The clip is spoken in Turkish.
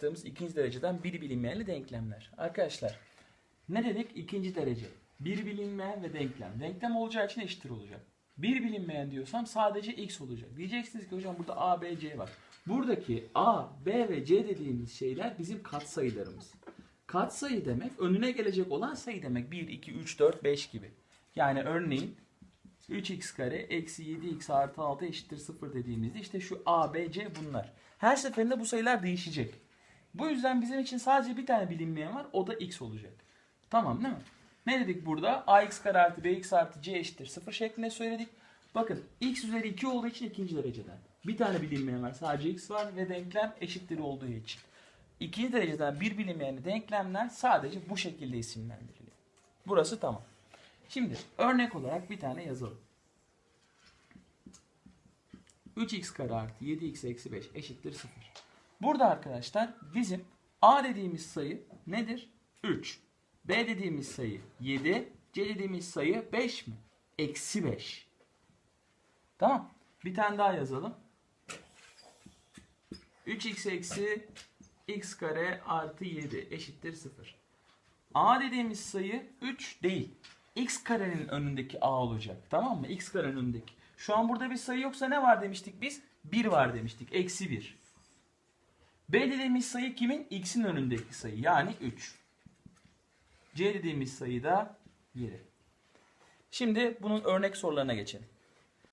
ulaştığımız ikinci dereceden bir bilinmeyenli denklemler. Arkadaşlar ne dedik? İkinci derece. Bir bilinmeyen ve denklem. Denklem olacağı için eşittir olacak. Bir bilinmeyen diyorsam sadece x olacak. Diyeceksiniz ki hocam burada a, b, c var. Buradaki a, b ve c dediğimiz şeyler bizim katsayılarımız. Katsayı demek önüne gelecek olan sayı demek. 1, 2, 3, 4, 5 gibi. Yani örneğin 3x kare eksi 7x artı 6 eşittir 0 dediğimizde işte şu a, b, c bunlar. Her seferinde bu sayılar değişecek. Bu yüzden bizim için sadece bir tane bilinmeyen var. O da x olacak. Tamam değil mi? Ne dedik burada? ax kare artı bx artı c eşittir 0 şeklinde söyledik. Bakın x üzeri 2 olduğu için ikinci dereceden. Bir tane bilinmeyen var. Sadece x var ve denklem eşittir olduğu için. İkinci dereceden bir bilinmeyen denklemler sadece bu şekilde isimlendiriliyor. Burası tamam. Şimdi örnek olarak bir tane yazalım. 3x kare artı 7x eksi 5 eşittir 0. Burada arkadaşlar bizim a dediğimiz sayı nedir? 3. b dediğimiz sayı 7. c dediğimiz sayı 5 mi? Eksi 5. Tamam. Bir tane daha yazalım. 3x eksi x kare artı 7 eşittir 0. A dediğimiz sayı 3 değil. X karenin önündeki A olacak. Tamam mı? X karenin önündeki. Şu an burada bir sayı yoksa ne var demiştik biz? 1 var demiştik. Eksi 1. B dediğimiz sayı kimin? X'in önündeki sayı. Yani 3. C dediğimiz sayı da 7. Şimdi bunun örnek sorularına geçelim.